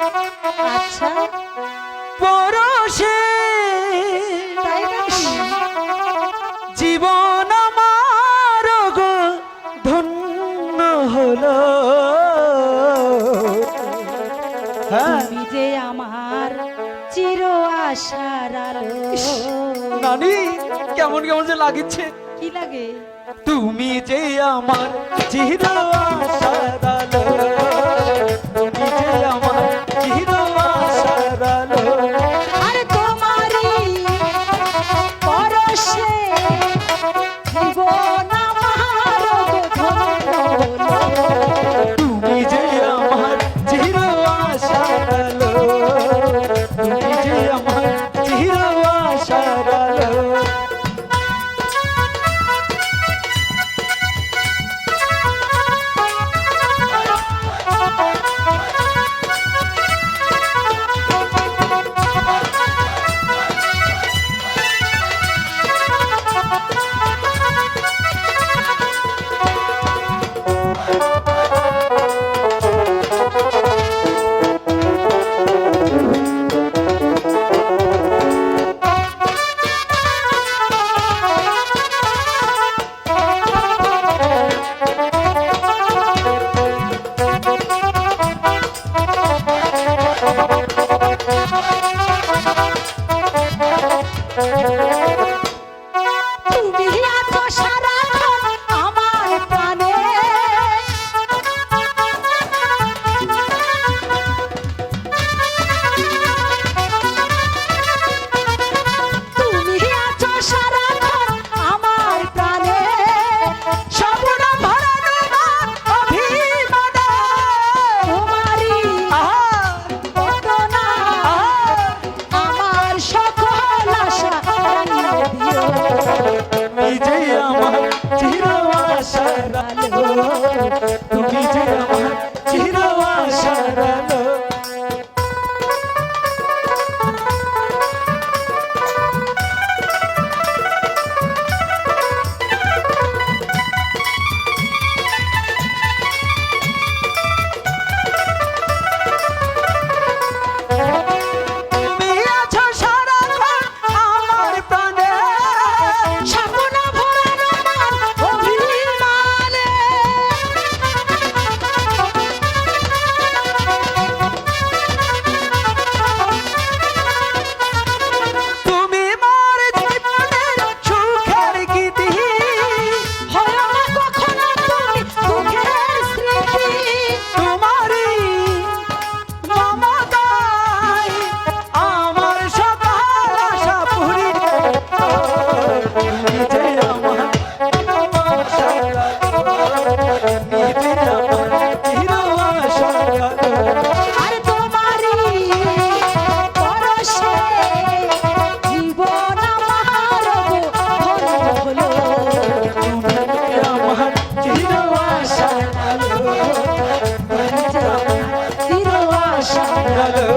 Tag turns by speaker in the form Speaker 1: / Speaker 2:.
Speaker 1: আচ্ছা।
Speaker 2: পরশে জীবন আমার গো ধন্য হলো। হ্যাঁ।
Speaker 1: তুমি যে আমার চির আশার আলো।
Speaker 2: নানি কেমন কেমন যে লাগিচ্ছে।
Speaker 1: কি লাগে?
Speaker 2: তুমি যে আমার চির তুমি এত সারা রাধা